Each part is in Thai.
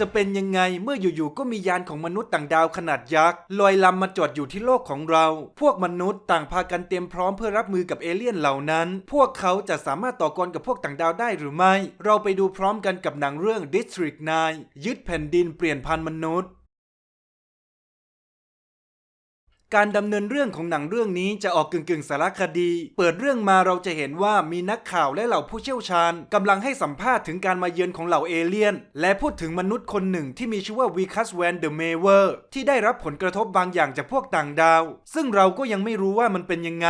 จะเป็นยังไงเมื่ออยู่ๆก็มียานของมนุษย์ต่างดาวขนาดยักษ์ลอยลำมาจอดอยู่ที่โลกของเรา พวกมนุษย์ต่างพากันเตรียมพร้อมเพื่อรับมือกับเอเลี่ยนเหล่านั้น พวกเขาจะสามารถต่อกรกับพวกต่างดาวได้หรือไม่ เราไปดูพร้อมกันกับหนังเรื่อง District 9ยึดแผ่นดินเปลี่ยนพันมนุษย์ การดำเนินเรื่องของหนังเรื่องนี้จะออกกึ่งๆสารคดี เปิดเรื่องมาเราจะเห็นว่ามีนักข่าวและเหล่าผู้เชี่ยวชาญกำลังให้สัมภาษณ์ถึงการมาเยือนของเหล่าเอเลี่ยน และพูดถึงมนุษย์คนหนึ่งที่มีชื่อว่าวีคัสแวนเดอร์เมเวอร์ที่ได้รับผลกระทบบางอย่างจากพวกต่างดาว ซึ่งเราก็ยังไม่รู้ว่ามันเป็นยังไง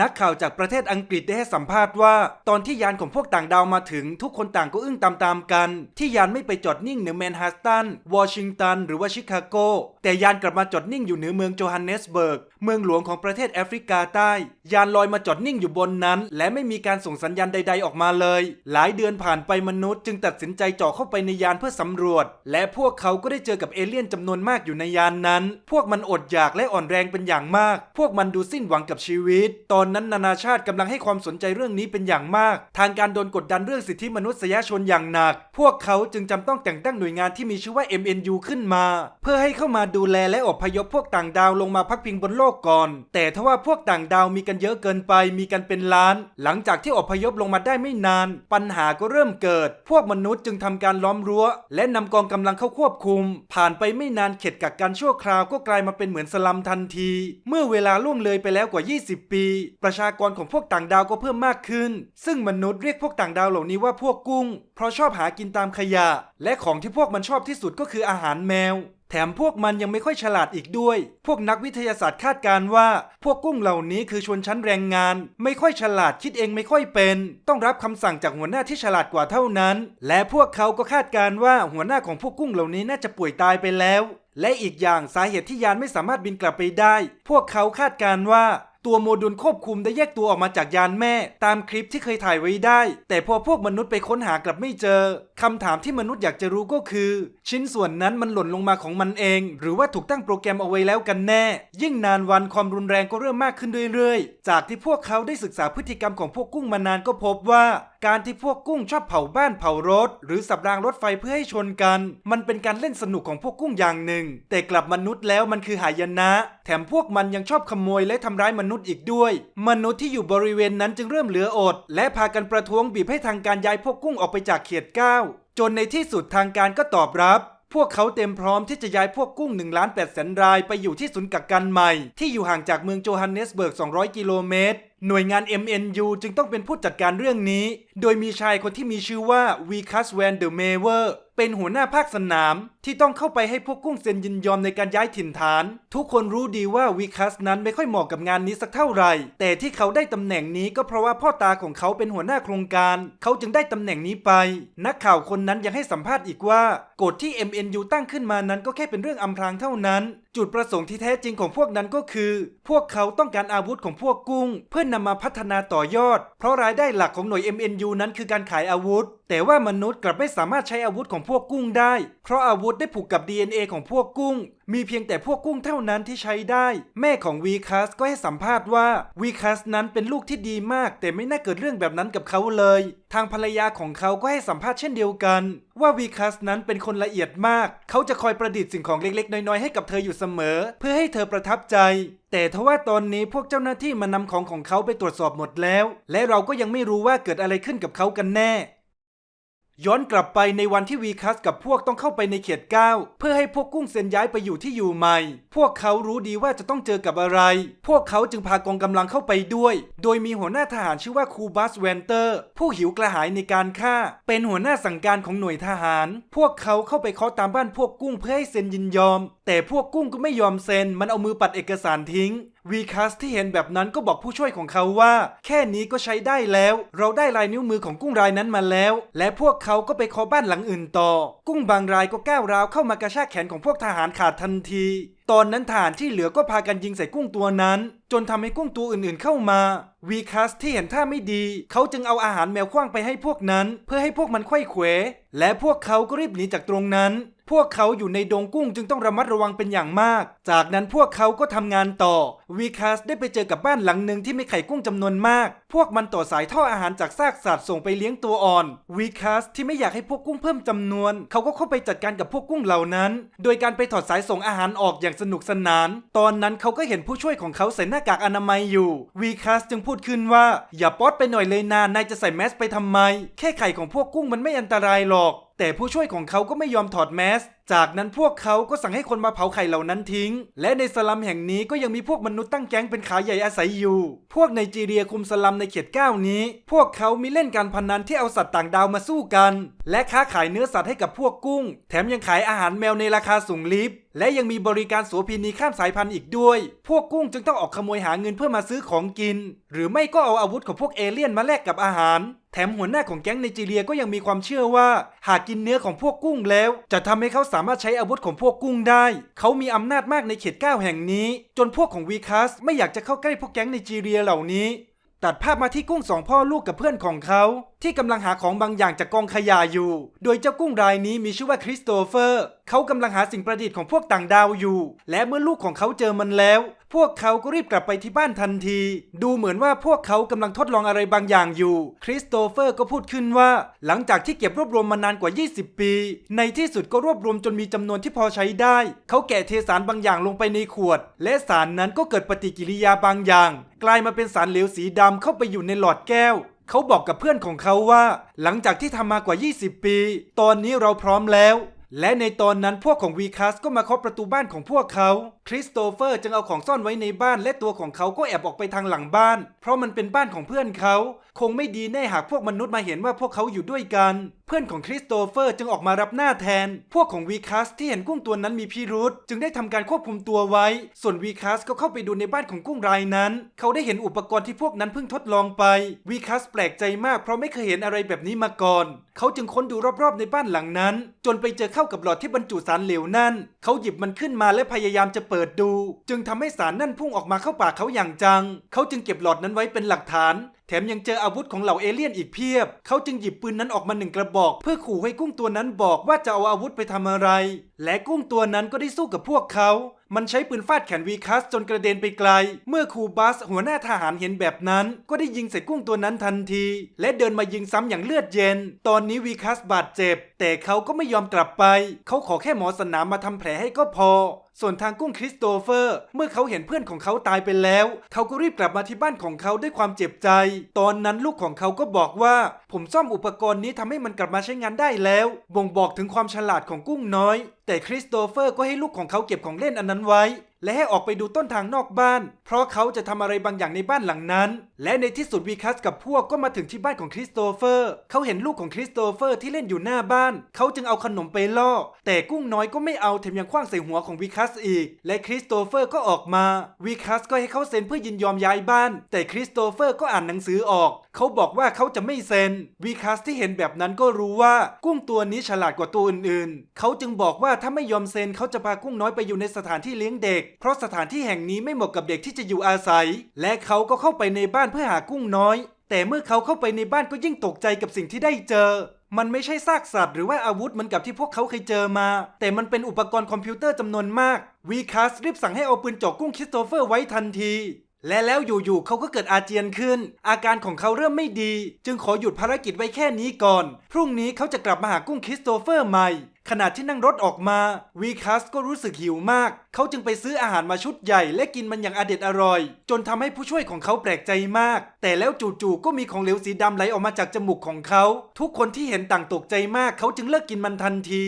นักข่าวจากประเทศอังกฤษได้ให้สัมภาษณ์ว่า ตอนที่ยานของพวกต่างดาวมาถึง ทุกคนต่างก็อึ้งตามๆกัน ที่ยานไม่ไปจอดนิ่งเหนือแมนฮัตตันวอชิงตันหรือว่าชิคาโกแต่ยานกลับมาจอดนิ่งอยู่เหนือเมืองโจฮันเนสเบิร์กเมืองหลวงของประเทศแอฟริกาใต้ ยานลอยมาจอดนิ่งอยู่บนนั้น และไม่มีการส่งสัญญาณใด ๆออกมาเลย หลายเดือนผ่านไปมนุษย์จึงตัดสินใจเจาะเข้าไปในยานเพื่อสำรวจ และพวกเขาก็ได้เจอกับเอเลี่ยนจำนวนมากอยู่ในยานนั้น พวกมันอดอยากและอ่อนแรงเป็นอย่างมาก พวกมันดูสิ้นหวังกับชีวิต ตอนนั้นนานาชาติกำลังให้ความสนใจเรื่องนี้เป็นอย่างมาก ทางการโดนกดดันเรื่องสิทธิมนุษยชนอย่างหนัก พวกเขาจึงจำต้องแต่งตั้งหน่วยงานที่มีชื่อว่า MNU ขึ้นมา เพื่อให้เข้ามาดูแลและอพยพพวกต่างดาวลงมาพักพิงบนโลกก่อน แต่ทว่าพวกต่างดาวมีกันเยอะเกินไปมีกันเป็นล้าน หลังจากที่อพยพลงมาได้ไม่นาน ปัญหาก็เริ่มเกิด พวกมนุษย์จึงทำการล้อมรั้ว และนำกองกำลังเข้าควบคุม ผ่านไปไม่นานเข็ดกักกันชั่วคราวก็กลายมาเป็นเหมือนสลัมทันที เมื่อเวลาล่วงเลยไปแล้วกว่า 20 ปี ประชากรของพวกต่างดาวก็เพิ่มมากขึ้น ซึ่งมนุษย์เรียกพวกต่างดาวเหล่านี้ว่าพวกกุ้ง เพราะชอบหากินตามขยะ และของที่พวกมันชอบที่สุดก็คืออาหารแมว แถมพวกมันยังไม่ค่อยฉลาดอีกด้วย พวกนักวิทยาศาสตร์คาดการ์ว่า พวกกุ้งเหล่านี้คือชนชั้นแรงงาน ไม่ค่อยฉลาดคิดเองไม่ค่อยเป็น ต้องรับคำสั่งจากหัวหน้าที่ฉลาดกว่าเท่านั้น และพวกเขาก็คาดการ์ว่าหัวหน้าของพวกกุ้งเหล่านี้น่าจะป่วยตายไปแล้ว และอีกอย่างสาเหตุที่ยานไม่สามารถบินกลับไปได้ พวกเขาคาดการ์ว่า ตัวโมดูลควบคุมได้แยกตัวออกมาจากยานแม่ ตามคลิปที่เคยถ่ายไว้ได้ แต่พอพวกมนุษย์ไปค้นหากลับไม่เจอคำถามที่มนุษย์อยากจะรู้ก็คือ ชิ้นส่วนนั้นมันหล่นลงมาของมันเอง หรือว่าถูกตั้งโปรแกรมเอาไว้แล้วกันแน่ ยิ่งนานวันความรุนแรงก็เริ่มมากขึ้นเรื่อยๆ จากที่พวกเขาได้ศึกษาพฤติกรรมของพวกกุ้งมานานก็พบว่า การที่พวกกุ้งชอบเผาบ้านเผารถ หรือสับรางรถไฟเพื่อให้ชนกัน มันเป็นการเล่นสนุกของพวกกุ้งอย่างหนึ่ง แต่กลับมนุษย์แล้วมันคือหายนะ แถมพวกมันยังชอบขโมยและทำร้ายมนุษย์อีกด้วย มนุษย์ที่อยู่บริเวณนั้นจึงเริ่มเหลืออด และพากันประท้วงบีบให้ทางการย้ายพวกกุ้งออกไปจากเขตเก้าจนในที่สุดทางการก็ตอบรับพวกเขาเต็มพร้อมที่จะย้ายพวกกุ้ง1ล้าน8แสนรายไปอยู่ที่ศูนย์กักกันใหม่ ที่อยู่ห่างจากเมืองโจฮันเนสเบิร์ก 200 กิโลเมตร หน่วยงาน MNU จึงต้องเป็นผู้จัดการเรื่องนี้ โดยมีชายคนที่มีชื่อว่าวีคัสแวนเดอร์เมเวอร์เป็นหัวหน้าภาคสนาม ที่ต้องเข้าไปให้พวกกุ้งเซ็นยินยอมในการย้ายถิ่นฐาน ทุกคนรู้ดีว่าวีคัสนั้นไม่ค่อยเหมาะกับงานนี้สักเท่าไหร่ แต่ที่เขาได้ตำแหน่งนี้ก็เพราะว่าพ่อตาของเขาเป็นหัวหน้าโครงการ เขาจึงได้ตำแหน่งนี้ไป นักข่าวคนนั้นยังให้สัมภาษณ์อีกว่ากฎที่ MNU ตั้งขึ้นมานั้นก็แค่เป็นเรื่องอำพรางเท่านั้นจุดประสงค์ที่แท้จริงของพวกนั้นก็คือ พวกเขาต้องการอาวุธของพวกกุ้ง เพื่อนนำมาพัฒนาต่อยอด เพราะรายได้หลักของหน่วย MNU นั้นคือการขายอาวุธ แต่ว่ามนุษย์กลับไม่สามารถใช้อาวุธของพวกกุ้งได้ เพราะอาวุธได้ผูกกับ DNA ของพวกกุ้ง มีเพียงแต่พวกกุ้งเท่านั้นที่ใช้ได้ แม่ของวีคัสก็ให้สัมภาษณ์ว่าวีคัสนั้นเป็นลูกที่ดีมาก แต่ไม่น่าเกิดเรื่องแบบนั้นกับเขาเลย ทางภรรยาของเขาก็ให้สัมภาษณ์เช่นเดียวกัน ว่าวีคัสนั้นเป็นคนละเอียดมาก เขาจะคอยประดิษฐ์สิ่งของเล็กๆ น้อยๆให้กับเธออยู่เสมอ เพื่อให้เธอประทับใจ แต่ทว่าตอนนี้พวกเจ้าหน้าที่มานำของของเขาไปตรวจสอบหมดแล้ว และเราก็ยังไม่รู้ว่าเกิดอะไรขึ้นกับเขากันแน่ ย้อนกลับไปในวันที่วีคัสกับพวกต้องเข้าไปในเขตเก้าเพื่อให้พวกกุ้งเซนย้ายไปอยู่ที่อยู่ใหม่ พวกเขารู้ดีว่าจะต้องเจอกับอะไร พวกเขาจึงพากองกำลังเข้าไปด้วย โดยมีหัวหน้าทหารชื่อว่าคูบัสแวนเตอร์ ผู้หิวกระหายในการฆ่า เป็นหัวหน้าสั่งการของหน่วยทหาร พวกเขาเข้าไปเคาะตามบ้านพวกกุ้งเพื่อให้เซนยินยอม แต่พวกกุ้งก็ไม่ยอมเซนมันเอามือปัดเอกสารทิ้งวีคัสที่เห็นแบบนั้นก็บอกผู้ช่วยของเขาว่า แค่นี้ก็ใช้ได้แล้ว เราได้ลายนิ้วมือของกุ้งรายนั้นมาแล้ว และพวกเขาก็ไปเคาะบ้านหลังอื่นต่อ กุ้งบางรายก็ก้าวร้าวเข้ามากระชากแขนของพวกทหารขาดทันที ตอนนั้นทหารที่เหลือก็พากันยิงใส่กุ้งตัวนั้น จนทำให้กุ้งตัวอื่นๆเข้ามาวีคัสที่เห็นท่าไม่ดี เขาจึงเอาอาหารแมวคว้างไปให้พวกนั้น เพื่อให้พวกมันไขว้เขวและพวกเขาก็รีบหนีจากตรงนั้นพวกเขาอยู่ในดงกุ้งจึงต้องระมัดระวังเป็นอย่างมาก จากนั้นพวกเขาก็ทำงานต่อ วีคาสได้ไปเจอกับบ้านหลังหนึ่งที่มีไข่กุ้งจำนวนมาก พวกมันต่อสายท่ออาหารจากซากสัตว์ส่งไปเลี้ยงตัวอ่อนวีคาสที่ไม่อยากให้พวกกุ้งเพิ่มจำนวน เขาก็เข้าไปจัดการกับพวกกุ้งเหล่านั้น โดยการไปถอดสายส่งอาหารออกอย่างสนุกสนาน ตอนนั้นเขาก็เห็นผู้ช่วยของเขาใส่หน้ากากอนามัยอยู่วีคาสจึงพูดขึ้นว่าอย่าป๊อดไปหน่อยเลยนานายจะใส่แมสไปทำไม แค่ไข่ของพวกกุ้งมันไม่อันตรายหรอก แต่ผู้ช่วยของเขาก็ไม่ยอมถอดแมส จากนั้นพวกเขาก็สั่งให้คนมาเผาไข่เหล่านั้นทิ้ง และในสลัมแห่งนี้ก็ยังมีพวกมนุษย์ตั้งแก๊งเป็นขาใหญ่อาศัยอยู่ พวกไนจีเรียคุมสลัมในเขตเก้านี้ พวกเขามีเล่นการพนันที่เอาสัตว์ต่างดาวมาสู้กัน และค้าขายเนื้อสัตว์ให้กับพวกกุ้ง แถมยังขายอาหารแมวในราคาสูงลิฟและยังมีบริการโสพีนีข้ามสายพันธุ์อีกด้วย พวกกุ้งจึงต้องออกขโมยหาเงินเพื่อมาซื้อของกิน หรือไม่ก็เอาอาวุธของพวกเอเลี่ยนมาแลกกับอาหาร แถมหัวหน้าของแก๊งไนจีเรียก็ยังมีความเชื่อว่า หากกินเนื้อของพวกกุ้งแล้ว จะทำให้เขาสามารถใช้อาวุธของพวกกุ้งได้ เขามีอำนาจมากในเขตเก้าแห่งนี้ จนพวกของวีคัสไม่อยากจะเข้าใกล้พวกแก๊งไนจีเรียเหล่านี้ ตัดภาพมาที่กุ้งสองพ่อลูกกับเพื่อนของเขา ที่กำลังหาของบางอย่างจากกองขยะอยู่ โดยเจ้ากุ้งรายนี้มีชื่อว่าคริสโตเฟอร์ เขากำลังหาสิ่งประดิษฐ์ของพวกต่างดาวอยู่ และเมื่อลูกของเขาเจอมันแล้ว พวกเขาก็รีบกลับไปที่บ้านทันที ดูเหมือนว่าพวกเขากำลังทดลองอะไรบางอย่างอยู่ คริสโตเฟอร์ก็พูดขึ้นว่า หลังจากที่เก็บรวบรวมมานานกว่า 20 ปี ในที่สุดก็รวบรวมจนมีจำนวนที่พอใช้ได้ เขาแกะเทสารบางอย่างลงไปในขวด และสารนั้นก็เกิดปฏิกิริยาบางอย่าง กลายมาเป็นสารเหลวสีดำเข้าไปอยู่ในหลอดแก้ว เขาบอกกับเพื่อนของเขาว่า หลังจากที่ทำมากว่า 20 ปี ตอนนี้เราพร้อมแล้ว และในตอนนั้นพวกของวีคัสก็มาเคาะประตูบ้านของพวกเขา คริสโตเฟอร์จึงเอาของซ่อนไว้ในบ้านและตัวของเขาก็แอบออกไปทางหลังบ้าน เพราะมันเป็นบ้านของเพื่อนเขา คงไม่ดีแน่หากพวกมนุษย์มาเห็นว่าพวกเขาอยู่ด้วยกัน เพื่อนของคริสโตเฟอร์จึงออกมารับหน้าแทน พวกของวีคัสที่เห็นกุ้งตัวนั้นมีพิรุษจึงได้ทำการควบคุมตัวไว้ ส่วนวีคัสก็เข้าไปดูในบ้านของกุ้งรายนั้น เขาได้เห็นอุปกรณ์ที่พวกนั้นเพิ่งทดลองไปวีคัสแปลกใจมากเพราะไม่เคยเห็นอะไรแบบนี้มาก่อน เขาจึงค้นดูรอบๆในบ้านหลังนั้น จนไปเจอเข้ากับหลอดที่บรรจุสารเหลวนั่น เขาหยิบมันขึ้นมาและพยายามจะเปิดดู จึงทำให้สารนั่นพุ่งออกมาเข้าปากเขาอย่างจัง เขาจึงเก็บหลอดนั้นไว้เป็นหลักฐาน แถมยังเจออาวุธของเหล่าเอเลี่ยนอีกเพียบ เขาจึงหยิบปืนนั้นออกมาหนึ่งกระบอก เพื่อขู่ให้กุ้งตัวนั้นบอกว่าจะเอาอาวุธไปทำอะไร และกุ้งตัวนั้นก็ได้สู้กับพวกเขา มันใช้ปืนฟาดแขนวีคัสจนกระเด็นไปไกล เมื่อครูบัสหัวหน้าทหารเห็นแบบนั้น ก็ได้ยิงใส่กุ้งตัวนั้นทันที และเดินมายิงซ้ำอย่างเลือดเย็น ตอนนี้วีคัสบาดเจ็บ แต่เขาก็ไม่ยอมกลับไป เขาขอแค่หมอสนามมาทำแผลให้ก็พอ ส่วนทางกุ้งคริสโตเฟอร์ เมื่อเขาเห็นเพื่อนของเขาตายไปแล้ว เขาก็รีบกลับมาที่บ้านของเขาด้วยความเจ็บใจ ตอนนั้นลูกของเขาก็บอกว่า ผมซ่อมอุปกรณ์นี้ทำให้มันกลับมาใช้งานได้แล้ว บ่งบอกถึงความฉลาดของกุ้งน้อย แต่คริสโตเฟอร์ก็ให้ลูกของเขาเก็บของเล่นอันนั้นไว้ และให้ออกไปดูต้นทางนอกบ้าน เพราะเขาจะทำอะไรบางอย่างในบ้านหลังนั้น และในที่สุดวีคัสกับพวกก็มาถึงที่บ้านของคริสโตเฟอร์ เขาเห็นลูกของคริสโตเฟอร์ที่เล่นอยู่หน้าบ้าน เขาจึงเอาขนมไปล่อ แต่กุ้งน้อยก็ไม่เอาแถมยังคว้างใส่หัวของวีคัสอีก และคริสโตเฟอร์ก็ออกมาวีคัสก็ให้เขาเซ็นเพื่อยินยอมย้ายบ้าน แต่คริสโตเฟอร์ก็อ่านหนังสือออกเขาบอกว่าเขาจะไม่เซ็นวีคัสที่เห็นแบบนั้นก็รู้ว่ากุ้งตัวนี้ฉลาดกว่าตัวอื่นๆ เขาจึงบอกว่าถ้าไม่ยอมเซ็นเขาจะพากุ้งน้อยไปอยู่ในสถานที่เลี้ยงเด็ก เพราะสถานที่แห่งนี้ไม่เหมาะกับเด็กที่จะอยู่อาศัย และเขาก็เข้าไปในบ้านเพื่อหากุ้งน้อย แต่เมื่อเขาเข้าไปในบ้านก็ยิ่งตกใจกับสิ่งที่ได้เจอมันไม่ใช่ซากสัตว์หรือว่าอาวุธเหมือนกับที่พวกเขาเคยเจอมา แต่มันเป็นอุปกรณ์คอมพิวเตอร์จำนวนมากวีคัสรีบสั่งให้เอาปืนจ่อกุ้งคริสโตเฟอร์ไว้ทันที และแล้วอยู่ๆเขาก็เกิดอาเจียนขึ้น อาการของเขาเริ่มไม่ดี จึงขอหยุดภารกิจไว้แค่นี้ก่อน พรุ่งนี้เขาจะกลับมาหากุ้งคริสโตเฟอร์ใหม่ ขณะที่นั่งรถออกมาวีคัสก็รู้สึกหิวมาก เขาจึงไปซื้ออาหารมาชุดใหญ่ และกินมันอย่างอเด็ดอร่อย จนทำให้ผู้ช่วยของเขาแปลกใจมาก แต่แล้วจู่ๆก็มีของเหลวสีดำไหลออกมาจากจมูกของเขา ทุกคนที่เห็นต่างตกใจมากเขาจึงเลิกกินมันทันที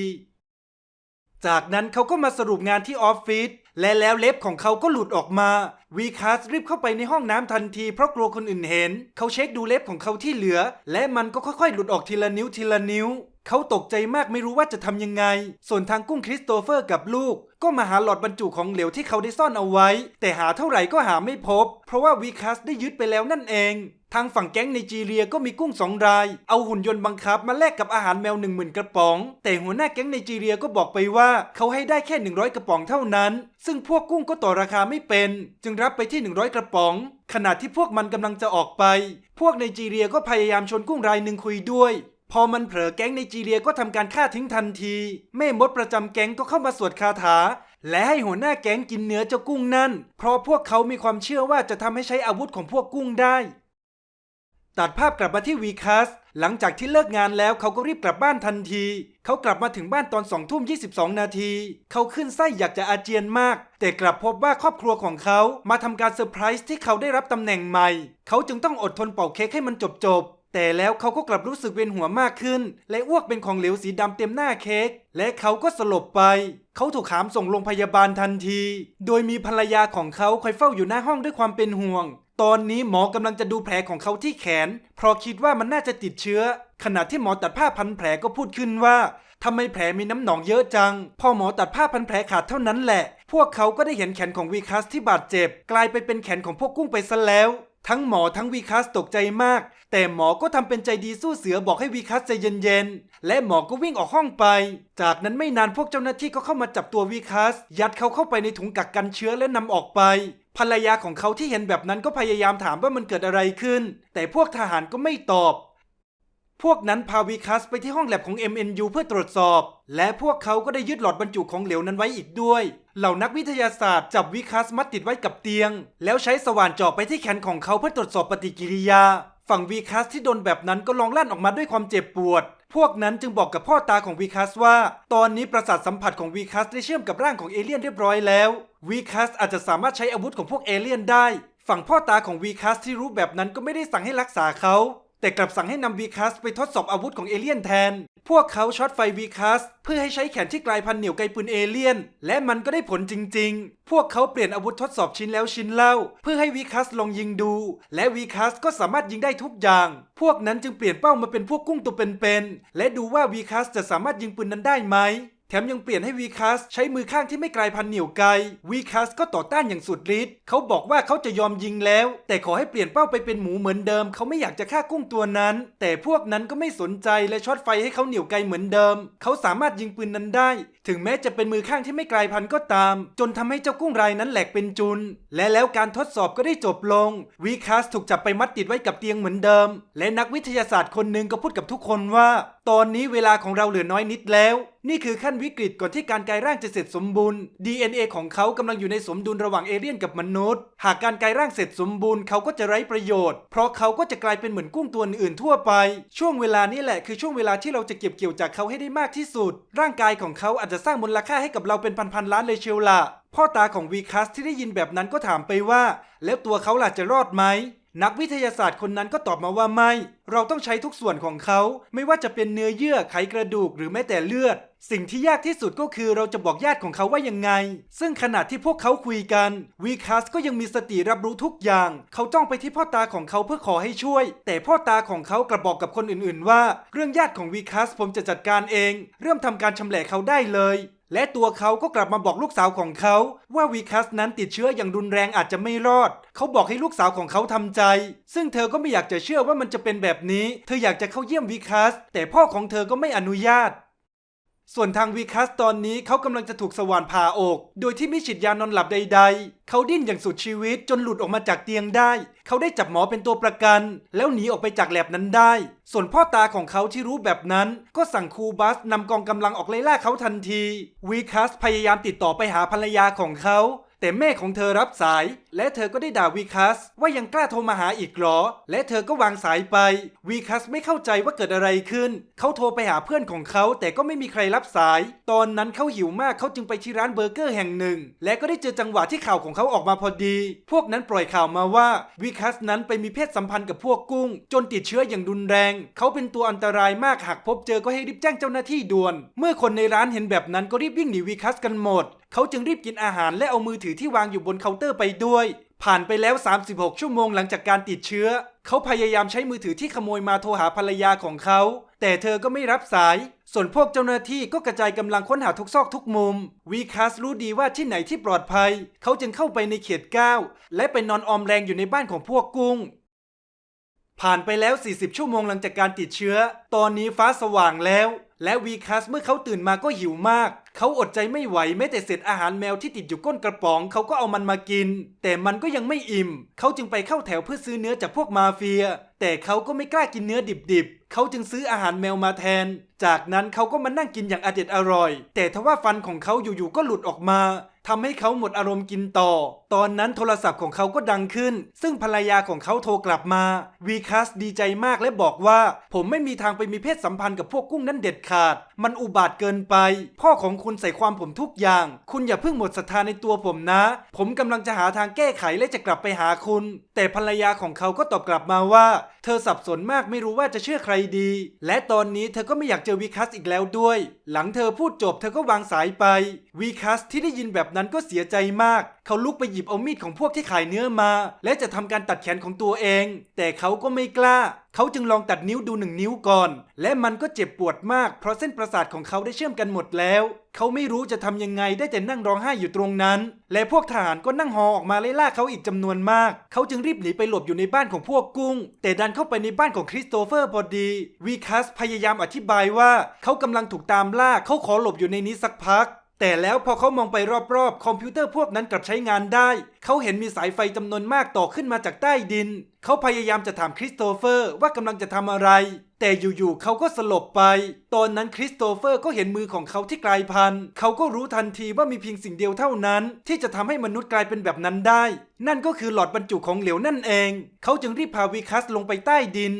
จากนั้นเขาก็มาสรุปงานที่ออฟฟิศและแล้วเล็บของเขาก็หลุดออกมา วีคัสรีบเข้าไปในห้องน้ำทันทีเพราะกลัวคนอื่นเห็น เขาเช็คดูเล็บของเขาที่เหลือ และมันก็ค่อยๆ หลุดออกทีละนิ้วทีละนิ้ว เขาตกใจมากไม่รู้ว่าจะทำยังไง ส่วนทางกุ้งคริสโตเฟอร์กับลูก ก็มาหาหลอดบรรจุของเหลวที่เขาได้ซ่อนเอาไว้ แต่หาเท่าไหร่ก็หาไม่พบ เพราะว่าวีคัสได้ยึดไปแล้วนั่นเอง ทางฝั่งแก๊งไนจีเรียก็มีกุ้งสองราย เอาหุ่นยนต์บังคับมาแลกกับอาหารแมวหนึ่งหมื่นกระป๋อง แต่หัวหน้าแก๊งไนจีเรียก็บอกไปว่าเขาให้ได้แค่ 100 กระป๋องเท่านั้น ซึ่งพวกกุ้งก็ต่อราคาไม่เป็น จึงรับไปที่ 100 กระป๋อง ขณะที่พวกมันกำลังจะออกไป พวกไนจีเรียก็พยายามชนกุ้งรายหนึ่งคุยด้วยพอมันเผลอแก๊งไนจีเรียก็ทำการฆ่าทิ้งทันที แม่มดประจำแก๊งก็เข้ามาสวดคาถา และให้หัวหน้าแก๊งกินเนื้อเจ้ากุ้งนั่น เพราะพวกเขามีความเชื่อว่าจะทำให้ใช้อาวุธของพวกกุ้งได้ ตัดภาพกลับมาที่วีคัสหลังจากที่เลิกงานแล้วเขาก็รีบกลับบ้านทันที เขากลับมาถึงบ้านตอน2ทุ่ม22นาที เขาขึ้นไส้อยากจะอาเจียนมาก แต่กลับพบว่าครอบครัวของเขามาทำการเซอร์ไพรส์ที่เขาได้รับตำแหน่งใหม่ เขาจึงต้องอดทนเป่าเค้กให้มันจบจบๆแต่แล้วเขาก็กลับรู้สึกเวียนหัวมากขึ้น และอ้วกเป็นของเหลวสีดำเต็มหน้าเค้กและเขาก็สลบไป เขาถูกหามส่งโรงพยาบาลทันที โดยมีภรรยาของเขาคอยเฝ้าอยู่หน้าห้องด้วยความเป็นห่วง ตอนนี้หมอกำลังจะดูแผลของเขาที่แขน เพราะคิดว่ามันน่าจะติดเชื้อ ขณะที่หมอตัดผ้าพันแผลก็พูดขึ้นว่าทำไมแผลมีน้ำหนองเยอะจัง พอหมอตัดผ้าพันแผลขาดเท่านั้นแหละ พวกเขาก็ได้เห็นแขนของวีคัสที่บาดเจ็บ กลายไปเป็นแขนของพวกกุ้งไปซะแล้ว ทั้งหมอทั้งวีคัสตกใจมาก แต่หมอก็ทำเป็นใจดีสู้เสือบอกให้วีคัสใจเย็นๆ และหมอก็วิ่งออกห้องไป จากนั้นไม่นานพวกเจ้าหน้าที่ก็เข้ามาจับตัววีคัส ยัดเขาเข้าไปในถุงกักกันเชื้อและนำออกไป ภรรยาของเขาที่เห็นแบบนั้นก็พยายามถามว่ามันเกิดอะไรขึ้น แต่พวกทหารก็ไม่ตอบ พวกนั้นพาวีคัสไปที่ห้องแลบของ MNU เพื่อตรวจสอบ และพวกเขาก็ได้ยึดหลอดบรรจุของเหลวนั้นไว้อีกด้วย เหล่านักวิทยาศาสตร์จับวีคัสมัดติดไว้กับเตียง แล้วใช้สว่านเจาะไปที่แขนของเขาเพื่อตรวจสอบปฏิกิริยา ฝั่งวีคัสที่โดนแบบนั้นก็ร้องลั่นออกมาด้วยความเจ็บปวด พวกนั้นจึงบอกกับพ่อตาของวีคัสว่า ตอนนี้ประสาทสัมผัสของวีคัสได้เชื่อมกับร่างของเอเลี่ยนเรียบร้อยแล้ววีคัสอาจจะสามารถใช้อาวุธของพวกเอเลี่ยนได้ ฝั่งพ่อตาของวีคัสที่รู้แบบนั้นก็ไม่ได้สั่งให้รักษาเขา แต่กลับสั่งให้นำวีคัสไปทดสอบอาวุธของเอเลี่ยนแทน พวกเขาช็อตไฟวีคัสเพื่อให้ใช้แขนที่กลายพันธุ์เหนียวไกลปืนเอเลี่ยน และมันก็ได้ผลจริง ๆ พวกเขาเปลี่ยนอาวุธทดสอบชิ้นแล้วชิ้นเล่า เพื่อให้วีคัสลองยิงดู และวีคัสก็สามารถยิงได้ทุกอย่าง พวกนั้นจึงเปลี่ยนเป้ามาเป็นพวกกุ้งตัวเป็นๆและดูว่าวีคัสจะสามารถยิงปืนนั้นได้ไหม แถมยังเปลี่ยนให้วีคัสใช้มือข้างที่ไม่กลายพันธุ์เหนียวไกลวีคัสก็ต่อต้านอย่างสุดฤทธิ์เขาบอกว่าเขาจะยอมยิงแล้ว แต่ขอให้เปลี่ยนเป้าไปเป็นหมูเหมือนเดิม เขาไม่อยากจะฆ่ากุ้งตัวนั้น แต่พวกนั้นก็ไม่สนใจและช็อตไฟให้เขาเหนียวไกลเหมือนเดิม เขาสามารถยิงปืนนั้นได้ถึงแม้จะเป็นมือข้างที่ไม่กลายพันธุ์ก็ตาม จนทำให้เจ้ากุ้งรายนั้นแหลกเป็นจุน และแล้วการทดสอบก็ได้จบลง วีคัสถูกจับไปมัดติดไว้กับเตียงเหมือนเดิม และนักวิทยาศาสตร์คนหนึ่งก็พูดกับทุกคนว่า ตอนนี้เวลาของเราเหลือน้อยนิดแล้ว นี่คือขั้นวิกฤตก่อนที่การกลายร่างจะเสร็จสมบูรณ์ DNA ของเขากำลังอยู่ในสมดุลระหว่างเอเลี่ยนกับมนุษย์ หากการกลายร่างเสร็จสมบูรณ์เขาก็จะไร้ประโยชน์ เพราะเขาก็จะกลายเป็นเหมือนกุ้งตัวอื่นทั่วไป ช่วงเวลานี้แหละคือช่วงเวลาที่เราจะเก็บเกี่ยวจากเขาให้ได้มากที่สุด ร่างกายของเขาอาจจะสร้างมูลค่าให้กับเราเป็นพันๆล้านเลยเชียวล่ะพ่อตาของวีคัสที่ได้ยินแบบนั้นก็ถามไปว่า แล้วตัวเขาล่ะจะรอดไหม นักวิทยาศาสตร์คนนั้นก็ตอบมาว่าไม่ เราต้องใช้ทุกส่วนของเขา ไม่ว่าจะเป็นเนื้อเยื่อไขกระดูกหรือแม้แต่เลือด สิ่งที่ยากที่สุดก็คือเราจะบอกญาติของเขาว่ายังไง ซึ่งขณะที่พวกเขาคุยกันวีคัสก็ยังมีสติรับรู้ทุกอย่าง เขาจ้องไปที่พ่อตาของเขาเพื่อขอให้ช่วย แต่พ่อตาของเขากระบอกกับคนอื่นๆ ว่า เรื่องญาติของวีคัสผมจะจัดการเอง เริ่มทำการชำแหละเขาได้เลย และตัวเขาก็กลับมาบอกลูกสาวของเขาว่าวีคัสนั้นติดเชื้ออย่างรุนแรงอาจจะไม่รอด เขาบอกให้ลูกสาวของเขาทำใจ ซึ่งเธอก็ไม่อยากจะเชื่อว่ามันจะเป็นแบบนี้ เธออยากจะเข้าเยี่ยมวีคัสแต่พ่อของเธอก็ไม่อนุญาต ส่วนทางวีคัสตอนนี้เขากำลังจะถูกสว่านผ่าอก โดยที่ไม่ฉีดยานอนหลับใดๆ เขาดิ้นอย่างสุดชีวิตจนหลุดออกมาจากเตียงได้ เขาได้จับหมอเป็นตัวประกัน แล้วหนีออกไปจากแลบนั้นได้ ส่วนพ่อตาของเขาที่รู้แบบนั้น ก็สั่งครูบัสนำกองกำลังออกไล่ล่าเขาทันทีวีคัสพยายามติดต่อไปหาภรรยาของเขา แต่แม่ของเธอรับสาย และเธอก็ได้ด่าวีคัสว่ายังกล้าโทรมาหาอีกหรอ และเธอก็วางสายไปวีคัสไม่เข้าใจว่าเกิดอะไรขึ้น เขาโทรไปหาเพื่อนของเขาแต่ก็ไม่มีใครรับสาย ตอนนั้นเขาหิวมากเขาจึงไปที่ร้านเบอร์เกอร์แห่งหนึ่ง และก็ได้เจอจังหวะที่ข่าวของเขาออกมาพอดี พวกนั้นปล่อยข่าวมาว่าวีคัสนั้นไปมีเพศสัมพันธ์กับพวกกุ้ง จนติดเชื้ออย่างรุนแรง เขาเป็นตัวอันตรายมากหากพบเจอก็ให้รีบแจ้งเจ้าหน้าที่ด่วน เมื่อคนในร้านเห็นแบบนั้นก็รีบวิ่งหนีวีคัสกันหมด เขาจึงรีบกินอาหารและเอามือถือที่วางอยู่บนเคาน์เตอร์ไปด้วย ผ่านไปแล้ว 36 ชั่วโมงหลังจากการติดเชื้อ เขาพยายามใช้มือถือที่ขโมยมาโทรหาภรรยาของเขา แต่เธอก็ไม่รับสาย ส่วนพวกเจ้าหน้าที่ก็กระจายกำลังค้นหาทุกซอกทุกมุม วีคัสรู้ดีว่าที่ไหนที่ปลอดภัย เขาจึงเข้าไปในเขตก้าวและไปนอนออมแรงอยู่ในบ้านของพวกกุ้งผ่านไปแล้ว 40 ชั่วโมงหลังจากการติดเชื้อ ตอนนี้ฟ้าสว่างแล้ว และวีคัสเมื่อเขาตื่นมาก็หิวมาก เขาอดใจไม่ไหวแม้แต่เศษอาหารแมวที่ติดอยู่ก้นกระป๋อง เขาก็เอามันมากิน แต่มันก็ยังไม่อิ่ม เขาจึงไปเข้าแถวเพื่อซื้อเนื้อจากพวกมาเฟีย แต่เขาก็ไม่กล้ากินเนื้อดิบๆ เขาจึงซื้ออาหารแมวมาแทน จากนั้นเขาก็มานั่งกินอย่างอเด็ดอร่อย แต่ทว่าฟันของเขาอยู่ๆก็หลุดออกมาทำให้เขาหมดอารมณ์กินต่อ ตอนนั้นโทรศัพท์ของเขาก็ดังขึ้น ซึ่งภรรยาของเขาโทรกลับมาวีคัสดีใจมากและบอกว่า ผมไม่มีทางไปมีเพศสัมพันธ์กับพวกกุ้งนั้นเด็ดขาด มันอุบาทเกินไป พ่อของคุณใส่ความผมทุกอย่าง คุณอย่าเพิ่งหมดศรัทธาในตัวผมนะ ผมกำลังจะหาทางแก้ไขและจะกลับไปหาคุณ แต่ภรรยาของเขาก็ตอบกลับมาว่า เธอสับสนมากไม่รู้ว่าจะเชื่อใครดี และตอนนี้เธอก็ไม่อยากเจอวีคัสอีกแล้วด้วย หลังเธอพูดจบเธอก็วางสายไปวีคัสที่ได้ยินแบบนั้นก็เสียใจมากเขาลุกไปหยิบเอามีดของพวกที่ขายเนื้อมา และจะทำการตัดแขนของตัวเอง แต่เขาก็ไม่กล้า เขาจึงลองตัดนิ้วดูหนึ่งนิ้วก่อน และมันก็เจ็บปวดมาก เพราะเส้นประสาทของเขาได้เชื่อมกันหมดแล้ว เขาไม่รู้จะทำยังไงได้แต่นั่งร้องไห้อยู่ตรงนั้น และพวกทหารก็นั่งหอออกมาไล่ล่าเขาอีกจำนวนมาก เขาจึงรีบหนีไปหลบอยู่ในบ้านของพวกกุ้ง แต่ดันเข้าไปในบ้านของคริสโตเฟอร์พอดี วีคัสพยายามอธิบายว่า เขากำลังถูกตามล่า เขาขอหลบอยู่ในนี้สักพัก แต่แล้วพอเขามองไปรอบๆ คอมพิวเตอร์พวกนั้นกลับใช้งานได้ เขาเห็นมีสายไฟจำนวนมากต่อขึ้นมาจากใต้ดิน เขาพยายามจะถามคริสโตเฟอร์ว่ากำลังจะทำอะไร แต่อยู่ๆเขาก็สลบไป ตอนนั้นคริสโตเฟอร์ก็เห็นมือของเขาที่กลายพันธุ์ เขาก็รู้ทันทีว่ามีเพียงสิ่งเดียวเท่านั้น ที่จะทำให้มนุษย์กลายเป็นแบบนั้นได้ นั่นก็คือหลอดบรรจุของเหลวนั่นเอง เขาจึงรีบพาวีคัสลงไปใต้ดิน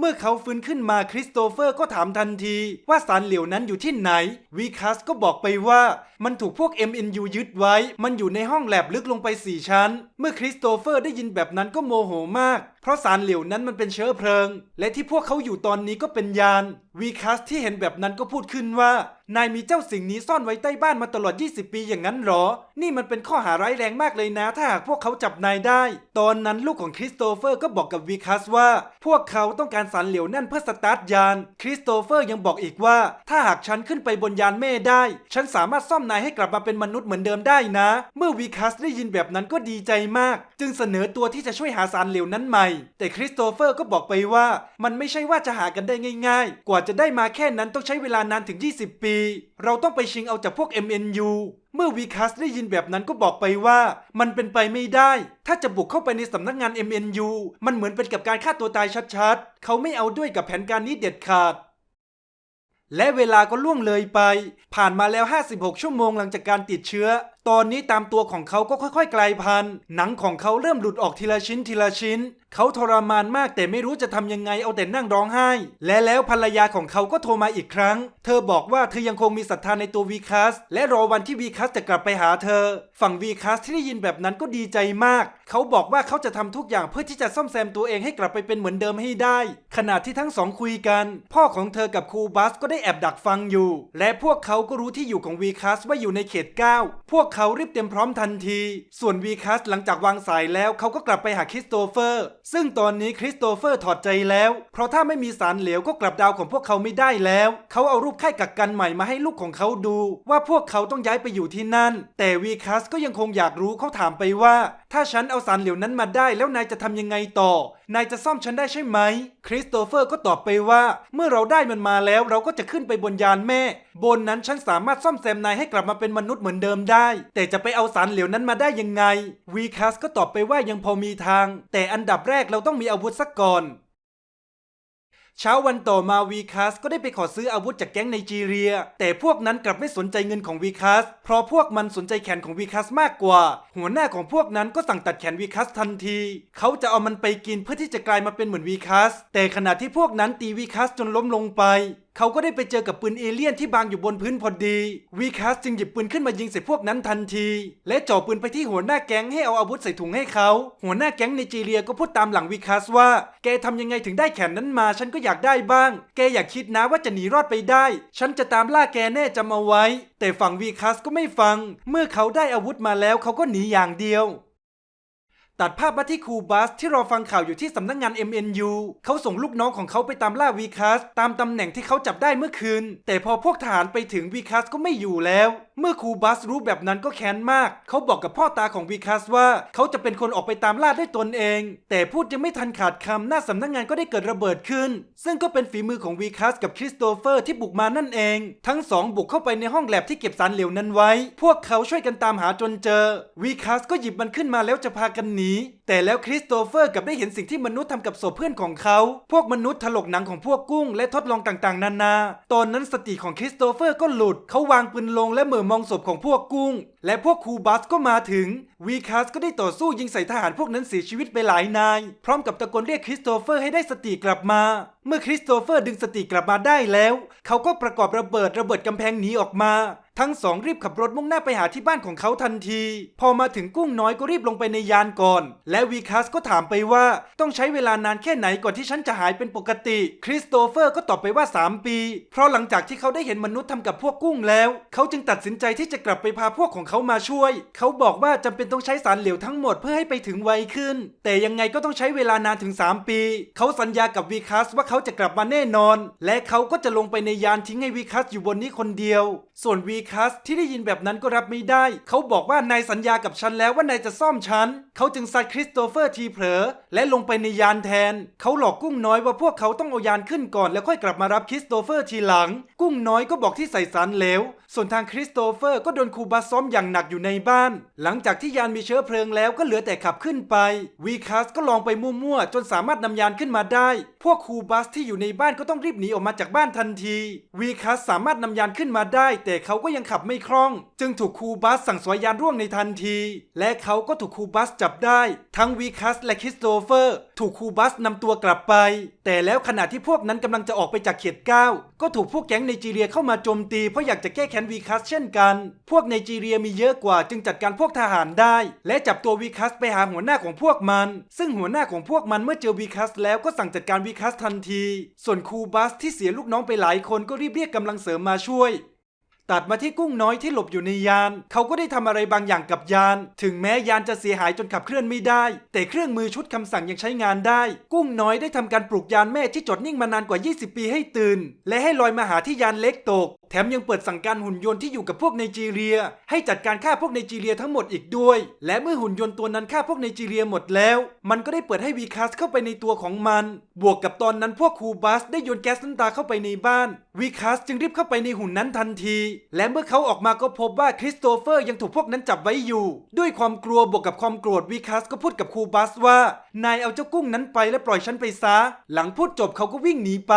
เมื่อเขาฟื้นขึ้นมาคริสโตเฟอร์ก็ถามทันทีว่าสารเหลวนั้นอยู่ที่ไหนวีคัสก็บอกไปว่ามันถูกพวก MNU ยึดไว้ มันอยู่ในห้องแลบลึกลงไป 4 ชั้น เมื่อคริสโตเฟอร์ได้ยินแบบนั้นก็โมโหมาก ราะสารเหลวนั้นมันเป็นเชื้อเพลิง และที่พวกเขาอยู่ตอนนี้ก็เป็นยานวีคัสที่เห็นแบบนั้นก็พูดขึ้นว่า นายมีเจ้าสิ่งนี้ซ่อนไว้ใต้บ้านมาตลอด 20 ปีอย่างนั้นหรอ นี่มันเป็นข้อหาร้ายแรงมากเลยนะ ถ้าหากพวกเขาจับนายได้ ตอนนั้นลูกของคริสโตเฟอร์ก็บอกกับวีคัสว่า พวกเขาต้องการสารเหลวนั่นเพื่อสตาร์ทยาน คริสโตเฟอร์ยังบอกอีกว่า ถ้าหากฉันขึ้นไปบนยานเม่ได้ ฉันสามารถซ่อมนายให้กลับมาเป็นมนุษย์เหมือนเดิมได้นะ เมื่อวีคัสได้ยินแบบนั้นก็ดีใจมาก จึงเสนอตัวที่จะช่วยหาสารเหลวนั้นใหม่แต่คริสโตเฟอร์ก็บอกไปว่า มันไม่ใช่ว่าจะหากันได้ง่าย ๆ กว่าจะได้มาแค่นั้นต้องใช้เวลานานถึง 20 ปี เราต้องไปชิงเอาจากพวก MNU เมื่อวีคัสได้ยินแบบนั้นก็บอกไปว่ามันเป็นไปไม่ได้ ถ้าจะบุกเข้าไปในสำนักงาน MNU มันเหมือนเป็นกับการฆ่าตัวตายชัดๆ เขาไม่เอาด้วยกับแผนการนี้เด็ดขาดและเวลาก็ล่วงเลยไป ผ่านมาแล้ว 56 ชั่วโมงหลังจากการติดเชื้อ ตอนนี้ตามตัวของเขาก็ค่อยๆ กลายพันธุ์ หนังของเขาเริ่มหลุดออกทีละชิ้นทีละชิ้น เขาทรมานมากแต่ไม่รู้จะทำยังไงเอาแต่นั่งร้องไห้ และแล้วภรรยาของเขาก็โทรมาอีกครั้ง เธอบอกว่าเธอยังคงมีศรัทธาในตัววีคัสและรอวันที่วีคัสจะกลับไปหาเธอ ฝั่งวีคัสที่ได้ยินแบบนั้นก็ดีใจมาก เขาบอกว่าเขาจะทำทุกอย่างเพื่อที่จะซ่อมแซมตัวเองให้กลับไปเป็นเหมือนเดิมให้ได้ ขณะที่ทั้งสองคุยกัน พ่อของเธอกับครูบัสก็ได้แอบดักฟังอยู่ และพวกเขาก็รู้ที่อยู่ของวีคัสว่าอยู่ในเขต 9 พวกเขารีบเตรียมพร้อมทันที ส่วนวีคัสหลังจากวางสายแล้วเขาก็กลับไปหาคริสโตเฟอร์ซึ่งตอนนี้คริสโตเฟอร์ถอดใจแล้ว เพราะถ้าไม่มีสารเหลวก็กลับดาวของพวกเขาไม่ได้แล้ว เขาเอารูปไข่กักกันใหม่มาให้ลูกของเขาดู ว่าพวกเขาต้องย้ายไปอยู่ที่นั่น แต่วีคัสก็ยังคงอยากรู้เขาถามไปว่า ถ้าฉันเอาสารเหลวนั้นมาได้แล้วนายจะทำยังไงต่อ นายจะซ่อมฉันได้ใช่ไหม คริสโตเฟอร์ก็ตอบไปว่า เมื่อเราได้มันมาแล้วเราก็จะขึ้นไปบนยานแม่ บนนั้นฉันสามารถซ่อมแซมนายให้กลับมาเป็นมนุษย์เหมือนเดิมได้ แต่จะไปเอาสารเหลวนั้นมาได้ยังไงวีคัสก็ตอบไปว่ายังพอมีทาง แต่อันดับแรกเราต้องมีอาวุธสักก่อน เช้าวันต่อมาวีคัสก็ได้ไปขอซื้ออาวุธจากแก๊งไนจีเรีย แต่พวกนั้นกลับไม่สนใจเงินของวีคัสเพราะพวกมันสนใจแขนของวีคัสมากกว่า หัวหน้าของพวกนั้นก็สั่งตัดแขนวีคัสทันที เขาจะเอามันไปกินเพื่อที่จะกลายมาเป็นเหมือนวีคัสแต่ขณะที่พวกนั้นตีวีคัสจนล้มลงไป เขาก็ได้ไปเจอกับปืนเอเลี่ยนที่บางอยู่บนพื้นพอดี วีคัสจึงหยิบปืนขึ้นมายิงใส่พวกนั้นทันที และจ่อปืนไปที่หัวหน้าแก๊งให้เอาอาวุธใส่ถุงให้เขา หัวหน้าแก๊งไนจีเรียก็พูดตามหลังวีคัสว่า แกทำยังไงถึงได้แขนนั้นมา ฉันก็อยากได้บ้าง แกอย่าคิดนะว่าจะหนีรอดไปได้ ฉันจะตามล่าแกแน่จำเอาไว้ แต่ฝั่งวีคัสก็ไม่ฟัง เมื่อเขาได้อาวุธมาแล้วเขาก็หนีอย่างเดียว ตัดภาพมาที่ครูบัสที่รอฟังข่าวอยู่ที่สำนักงาน MNU เขาส่งลูกน้องของเขาไปตามล่าวีคัสตามตำแหน่งที่เขาจับได้เมื่อคืน แต่พอพวกทหารไปถึงวีคัสก็ไม่อยู่แล้ว เมื่อครูบัสรู้แบบนั้นก็แค้นมาก เขาบอกกับพ่อตาของวีคัสว่าเขาจะเป็นคนออกไปตามล่าด้วยตนเอง แต่พูดยังไม่ทันขาดคำหน้าสำนักงานก็ได้เกิดระเบิดขึ้น ซึ่งก็เป็นฝีมือของวีคัสกับคริสโตเฟอร์ที่บุกมานั่นเอง ทั้งสองบุกเข้าไปในห้องแลบที่เก็บสารเหลวนั้นไว้ พวกเขาช่วยกันตามหาจนเจอวีคัสก็หยิบมันขึ้นมาแล้วจะพากันหนี แต่แล้วคริสโตเฟอร์กับได้เห็นสิ่งที่มนุษย์ทำกับศพเพื่อนของเขา พวกมนุษย์ถลกหนังของพวกกุ้งและทดลองต่างๆ นานา ตอนนั้นสติของคริสโตเฟอร์ก็หลุด เขาวางปืนลงและเหม่อมองศพของพวกกุ้ง และพวกครูบัสก็มาถึง วีคัสก็ได้ต่อสู้ยิงใส่ทหารพวกนั้นเสียชีวิตไปหลายนาย พร้อมกับตะโกนเรียกคริสโตเฟอร์ให้ได้สติกลับมา เมื่อคริสโตเฟอร์ดึงสติกลับมาได้แล้ว เขาก็ประกอบระเบิดระเบิดกำแพงหนีออกมา ทั้งสองรีบขับรถมุ่งหน้าไปหาที่บ้านของเขาทันที พอมาถึงกุ้งน้อยก็รีบลงไปในยานก่อน และวีคัสก็ถามไปว่าต้องใช้เวลานานแค่ไหนก่อนที่ฉันจะหายเป็นปกติ คริสโตเฟอร์ก็ตอบไปว่า 3 ปี เพราะหลังจากที่เขาได้เห็นมนุษย์ทำกับพวกกุ้งแล้ว เขาจึงตัดสินใจที่จะกลับไปพาพวกของเขามาช่วย เขาบอกว่าจำเป็นต้องใช้สารเหลวทั้งหมดเพื่อให้ไปถึงไวขึ้น แต่ยังไงก็ต้องใช้เวลานานถึง 3 ปี เขาสัญญากับวีคัสว่าเขาจะกลับมาแน่นอน และเขาก็จะลงไปในยานทิ้งให้วีคัสอยู่บนนี้คนเดียว ส่วนวีคัสที่ได้ยินแบบนั้นก็รับไม่ได้ เขาบอกว่านายสัญญากับฉันแล้วว่านายจะซ่อมฉัน เขาจึงซัดคริสโตเฟอร์ทีเผลอและลงไปในยานแทน เขาหลอกกุ้งน้อยว่าพวกเขาต้องเอายานขึ้นก่อน แล้วค่อยกลับมารับคริสโตเฟอร์ทีหลัง กุ้งน้อยก็บอกที่ใส่สารเหลว ส่วนทางคริสโตเฟอร์ก็โดนครูบัสซ้อมอย่างหนักอยู่ในบ้าน หลังจากที่ยานมีเชื้อเพลิงแล้วก็เหลือแต่ขับขึ้นไป วีคัสก็ลองไปมั่วๆจนสามารถนำยานขึ้นมาได้ พวกครูบัสที่อยู่ในบ้านก็ต้องรีบหนีออกมาจากบ้านทันที วีคัสสามารถนำยานขึ้นมาได้ แต่เขาก็ยังังขับไม่คล่อง จึงถูกครูบัสสั่งสวยยานร่วงในทันที และเขาก็ถูกครูบัสจับได้ ทั้งวีคัสและคริสโตเฟอร์ ถูกครูบัสนำตัวกลับไป แต่แล้วขณะที่พวกนั้นกำลังจะออกไปจากเขตเก้าก็ถูกพวกแก๊งไนจีเรียเข้ามาโจมตีเพราะอยากจะแก้แค้นวีคัสเช่นกัน พวกไนจีเรียมีเยอะกว่าจึงจัดการพวกทหารได้ และจับตัววีคัสไปหาหัวหน้าของพวกมัน ซึ่งหัวหน้าของพวกมันเมื่อเจอวีคัสแล้วก็สั่งจัดการวีคัสทันที ส่วนครูบัสที่เสียลูกน้องไปหลายคนก็รีบเรียกกำลังเสริมมาช่วย ตัดมาที่กุ้งน้อยที่หลบอยู่ในยาน เขาก็ได้ทำอะไรบางอย่างกับยาน ถึงแม้ยานจะเสียหายจนขับเคลื่อนไม่ได้ แต่เครื่องมือชุดคำสั่งยังใช้งานได้ กุ้งน้อยได้ทำการปลุกยานแม่ที่จดนิ่งมานานกว่า 20 ปีให้ตื่น และให้ลอยมาหาที่ยานเล็กตก แถมยังเปิดสั่งการหุ่นยนต์ที่อยู่กับพวกไนจีเรีย ให้จัดการฆ่าพวกไนจีเรียทั้งหมดอีกด้วย และเมื่อหุ่นยนต์ตัวนั้นฆ่าพวกไนจีเรียหมดแล้ว มันก็ได้เปิดให้วีคัสเข้าไปในตัวของมัน บวกกับตอนนั้นพวกครูบัสได้โยนแก๊สน้ำตาเข้าไปในบ้าน วีคัสจึงรีบเข้าไปในหุ่นนั้นทันที และเมื่อเขาออกมาก็พบว่าคริสโตเฟอร์ยังถูกพวกนั้นจับไว้อยู่ ด้วยความกลัวบวกกับความโกรธวีคัสก็พูดกับครูบัสว่า นายเอาเจ้ากุ้งนั้นไปและปล่อยฉันไปซะ หลังพูดจบเขาก็วิ่งหนีไป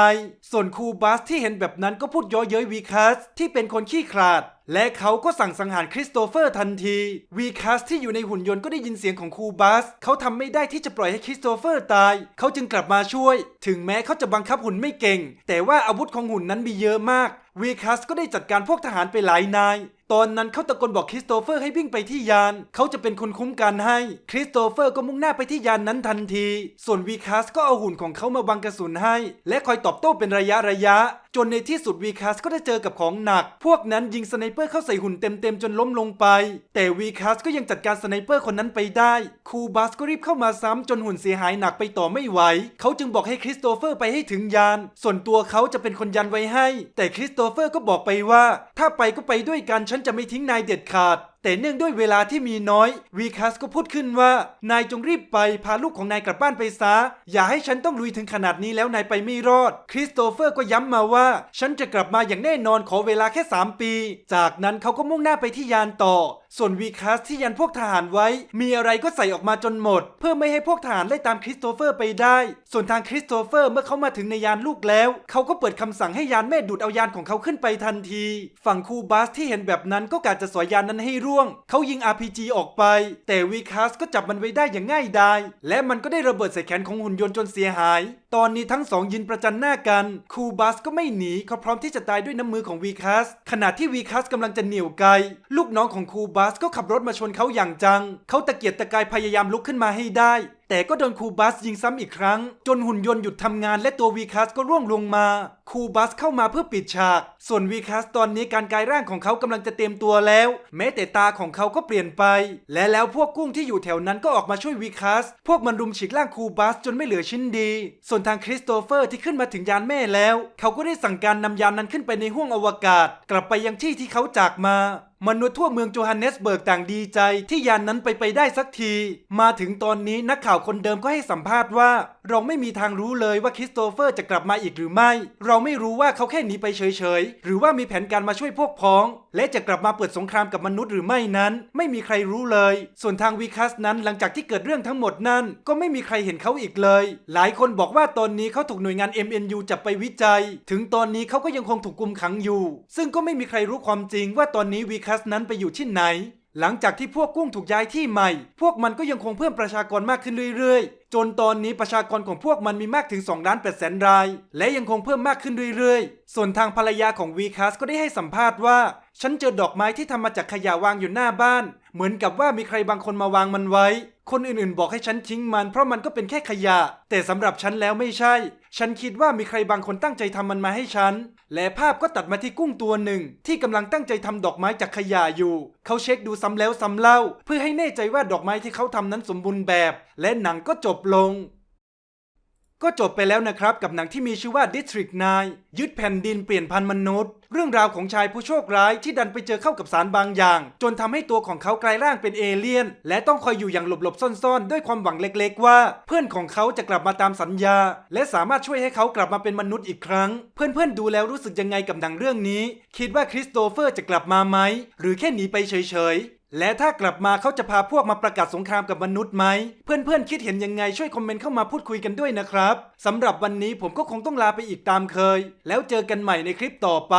ส่วนครูบัสที่เห็นแบบนั้นก็พูดย้อเย้ยวีคัสที่เป็นคนขี้ขลาด และเขาก็สั่งสังหารคริสโตเฟอร์ทันที วีคัสที่อยู่ในหุ่นยนต์ก็ได้ยินเสียงของครูบัส เขาทำไม่ได้ที่จะปล่อยให้คริสโตเฟอร์ตาย เขาจึงกลับมาช่วย ถึงแม้เขาจะบังคับหุ่นไม่เก่ง แต่ว่าอาวุธของหุ่นนั้นมีเยอะมาก วีคัสก็ได้จัดการพวกทหารไปหลายนาย ตอนนั้นเขาตะโกนบอกคริสโตเฟอร์ให้วิ่งไปที่ยาน เขาจะเป็นคนคุ้มกันให้ คริสโตเฟอร์ก็มุ่งหน้าไปที่ยานนั้นทันที ส่วนวีคัสก็เอาหุ่นของเขามาบังกระสุนให้ และคอยตอบโต้เป็นระยะระยะ จนในที่สุดวีคัสก็ได้เจอกับของหนัก พวกนั้นยิงสไนเปอร์เข้าใส่หุ่นเต็มๆจนล้มลงไป แต่วีคัสก็ยังจัดการสไนเปอร์คนนั้นไปได้ คูบัสก็รีบเข้ามาซ้ำจนหุ่นเสียหายหนักไปต่อไม่ไหว เขาจึงบอกให้คริสโตเฟอร์ไปให้ถึงยาน ส่วนตัวเขาจะเป็นคนยันไว้ให้ แต่คริสโตเฟอร์ก็บอกไปว่า ถ้าไปก็ไปด้วยกันฉันจะไม่ทิ้งนายเด็ดขาด แต่เนื่องด้วยเวลาที่มีน้อยวีคัสก็พูดขึ้นว่า นายจงรีบไปพาลูกของนายกลับบ้านไปซะ อย่าให้ฉันต้องลุยถึงขนาดนี้แล้วนายไปไม่รอด คริสโตเฟอร์ก็ย้ำมาว่า ฉันจะกลับมาอย่างแน่นอนขอเวลาแค่ 3 ปี จากนั้นเขาก็มุ่งหน้าไปที่ยานต่อ ส่วนวีคัสที่ยันพวกทหารไว้ มีอะไรก็ใส่ออกมาจนหมด เพื่อไม่ให้พวกทหารไล่ตามคริสโตเฟอร์ไปได้ ส่วนทางคริสโตเฟอร์เมื่อเขามาถึงในยานลูกแล้ว เขาก็เปิดคำสั่งให้ยานแม่ดูดเอายานของเขาขึ้นไปทันที ฝั่งคูบัสที่เห็นแบบนั้นก็กาจะสอยยานนั้นให้ร่วง เขายิง RPG ออกไป แต่วีคัสก็จับมันไว้ได้อย่างง่ายดายและมันก็ได้ระเบิดใส่แขนของหุ่นยนต์จนเสียหาย ตอนนี้ทั้งสองยืนประจันหน้ากันคูบัสก็ไม่หนีเขาพร้อมที่จะตายด้วยน้ำมือของวีคัสขณะที่วีคัสกำลังจะเหนี่ยวไก ลูกน้องของคูบัสก็ขับรถมาชนเขาอย่างจัง เขาตะเกียกตะกายพยายามลุกขึ้นมาให้ได้ แต่ก็โดนคูบัสยิงซ้ำอีกครั้ง จนหุ่นยนต์หยุดทำงานและตัววีคัสก็ร่วงลงมาคูบัสเข้ามาเพื่อปิดฉาก ส่วนวีคัสตอนนี้การกายร่างของเขากำลังจะเตรียมตัวแล้ว แม้แต่ตาของเขาก็เปลี่ยนไป และแล้วพวกกุ้งที่อยู่แถวนั้นก็ออกมาช่วยวีคัส พวกมันรุมฉีกร่างคูบัสจนไม่เหลือชิ้นดี ส่วนทางคริสโตเฟอร์ที่ขึ้นมาถึงยานแม่แล้ว เขาก็ได้สั่งการนำยานนั้นขึ้นไปในห้วงอวกาศ กลับไปยังที่ที่เขาจากมา มนุษย์ทั่วเมืองโจฮันเนสเบิร์กต่างดีใจ ที่ยานนั้นไปไปได้สักที มาถึงตอนนี้นักข่าวคนเดิมก็ให้สัมภาษณ์ว่า เราไม่มีทางรู้เลยว่าคริสโตเฟอร์จะกลับมาอีกหรือไม่ เราไม่รู้ว่าเขาแค่หนีไปเฉยๆ หรือว่ามีแผนการมาช่วยพวกพ้อง และจะกลับมาเปิดสงครามกับมนุษย์หรือไม่นั้น ไม่มีใครรู้เลย ส่วนทางวีคัสนั้นหลังจากที่เกิดเรื่องทั้งหมดนั้น ก็ไม่มีใครเห็นเขาอีกเลย หลายคนบอกว่าตอนนี้เขาถูกหน่วยงาน MNU จับไปวิจัย ถึงตอนนี้เขาก็ยังคงถูกกุมขังอยู่ ซึ่งก็ไม่มีใครรู้ความจริงว่าตอนนี้วีคัสนั้นไปอยู่ที่ไหน หลังจากที่พวกกุ้งถูกย้ายที่ใหม่ พวกมันก็ยังคงเพิ่มประชากรมากขึ้นเรื่อยๆ จนตอนนี้ประชากรของพวกมันมีมากถึง2ล้าน8แสนราย และยังคงเพิ่มมากขึ้นเรื่อยๆ ส่วนทางภรรยาของวีคัสก็ได้ให้สัมภาษณ์ว่า ฉันเจอดอกไม้ที่ทำมาจากขยะวางอยู่หน้าบ้าน เหมือนกับว่ามีใครบางคนมาวางมันไว้ คนอื่นๆ บอกให้ฉันทิ้งมัน เพราะมันก็เป็นแค่ขยะ แต่สำหรับฉันแล้วไม่ใช่ ฉันคิดว่ามีใครบางคนตั้งใจทำมันมาให้ฉัน และภาพก็ตัดมาที่กุ้งตัวหนึ่ง ที่กำลังตั้งใจทำดอกไม้จากขยะอยู่ เขาเช็คดูซ้ำแล้วซ้ำเล่า เพื่อให้แน่ใจว่าดอกไม้ที่เขาทำนั้นสมบูรณ์แบบ และหนังก็จบลง ก็จบไปแล้วนะครับกับหนังที่มีชื่อว่า District 9 ยึดแผ่นดินเปลี่ยนพันมนุษย์ เรื่องราวของชายผู้โชคร้ายที่ดันไปเจอเข้ากับสารบางอย่าง จนทำให้ตัวของเขากลายร่างเป็นเอเลี่ยน และต้องคอยอยู่อย่างหลบๆซ่อนๆ ด้วยความหวังเล็กๆว่า เพื่อนของเขาจะกลับมาตามสัญญา และสามารถช่วยให้เขากลับมาเป็นมนุษย์อีกครั้ง เพื่อนๆดูแล้วรู้สึกยังไงกับหนังเรื่องนี้ คิดว่าคริสโตเฟอร์จะกลับมาไหมหรือแค่หนีไปเฉยๆ และถ้ากลับมาเขาจะพาพวกมาประกาศสงครามกับมนุษย์ไหม เพื่อนๆคิดเห็นยังไงช่วยคอมเมนต์เข้ามาพูดคุยกันด้วยนะครับสำหรับวันนี้ผมก็คงต้องลาไปอีกตามเคย แล้วเจอกันใหม่ในคลิปต่อไป